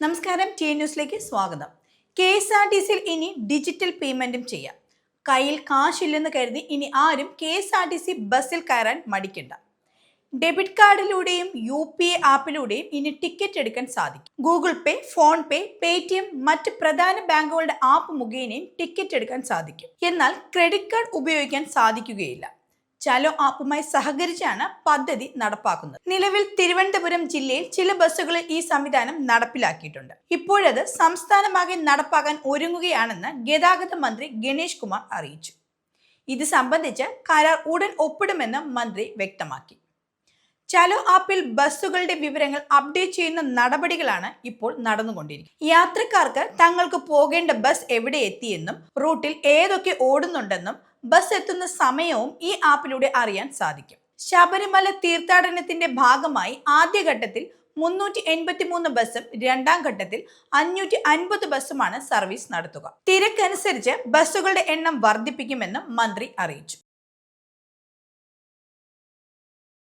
നമസ്കാരം ടി ന്യൂസിലേക്ക് സ്വാഗതം. കെ എസ് ആർ ടി സിയിൽ ഇനി ഡിജിറ്റൽ പേയ്മെന്റും ചെയ്യാം. കയ്യിൽ കാശില്ലെന്ന് കരുതി ഇനി ആരും K S R T C ബസ്സിൽ കയറാൻ മടിക്കണ്ട. ഡെബിറ്റ് കാർഡിലൂടെയും യു പി ഐ ആപ്പിലൂടെയും ഇനി ടിക്കറ്റ് എടുക്കാൻ സാധിക്കും. Google Pay PhonePe Paytm മറ്റ് പ്രധാന ബാങ്കുകളുടെ ആപ്പ് മുഖേനയും ടിക്കറ്റ് എടുക്കാൻ സാധിക്കും. എന്നാൽ ക്രെഡിറ്റ് കാർഡ് ഉപയോഗിക്കാൻ സാധിക്കുകയില്ല. ചലോ ആപ്പുമായി സഹകരിച്ചാണ് പദ്ധതി നടപ്പാക്കുന്നത്. നിലവിൽ തിരുവനന്തപുരം ജില്ലയിൽ ചില ബസ്സുകളിൽ ഈ സംവിധാനം നടപ്പിലാക്കിയിട്ടുണ്ട്. ഇപ്പോഴത് സംസ്ഥാനമാകെ നടപ്പാക്കാൻ ഒരുങ്ങുകയാണെന്ന് ഗതാഗത മന്ത്രി ഗണേഷ് കുമാർ അറിയിച്ചു. ഇത് സംബന്ധിച്ച് കരാർ ഉടൻ ഒപ്പിടുമെന്ന് മന്ത്രി വ്യക്തമാക്കി. ചലോ ആപ്പിൽ ബസ്സുകളുടെ വിവരങ്ങൾ അപ്ഡേറ്റ് ചെയ്യുന്ന നടപടികളാണ് ഇപ്പോൾ നടന്നുകൊണ്ടിരിക്കുന്നത്. യാത്രക്കാർക്ക് തങ്ങൾക്ക് പോകേണ്ട ബസ് എവിടെ എത്തിയെന്നും റൂട്ടിൽ ഏതൊക്കെ ഓടുന്നുണ്ടെന്നും ബസ് എത്തുന്ന സമയവും ഈ ആപ്പിലൂടെ അറിയാൻ സാധിക്കും. ശബരിമല തീർത്ഥാടനത്തിന്റെ ഭാഗമായി ആദ്യഘട്ടത്തിൽ മുന്നൂറ്റി എൺപത്തി മൂന്ന് ബസ്സും രണ്ടാം ഘട്ടത്തിൽ അഞ്ഞൂറ്റി അൻപത് ബസ്സുമാണ് സർവീസ് നടത്തുക. തിരക്കനുസരിച്ച് ബസ്സുകളുടെ എണ്ണം വർദ്ധിപ്പിക്കുമെന്നും മന്ത്രി അറിയിച്ചു.